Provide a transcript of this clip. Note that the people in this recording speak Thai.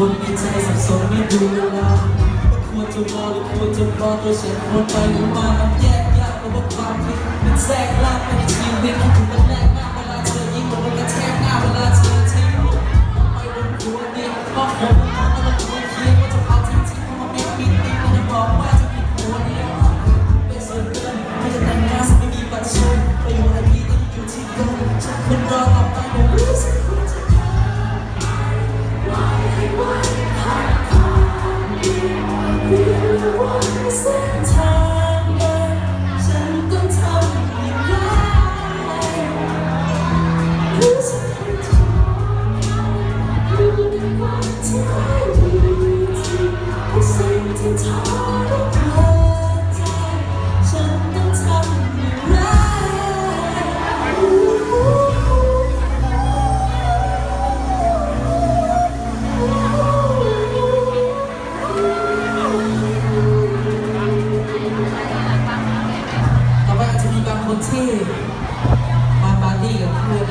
คนมีใจสับสนไม่ดูเวลาควรจะรอหรือควรจะรอตัวฉันควรไปหรือมาแยกยากเพราะว่าความคิดมันแทรกล่างไปในชีวิตคิดถึงกันแรก แต่ว่าอาจมีบางคนที่มาปาร์ตี้กับเพื่อน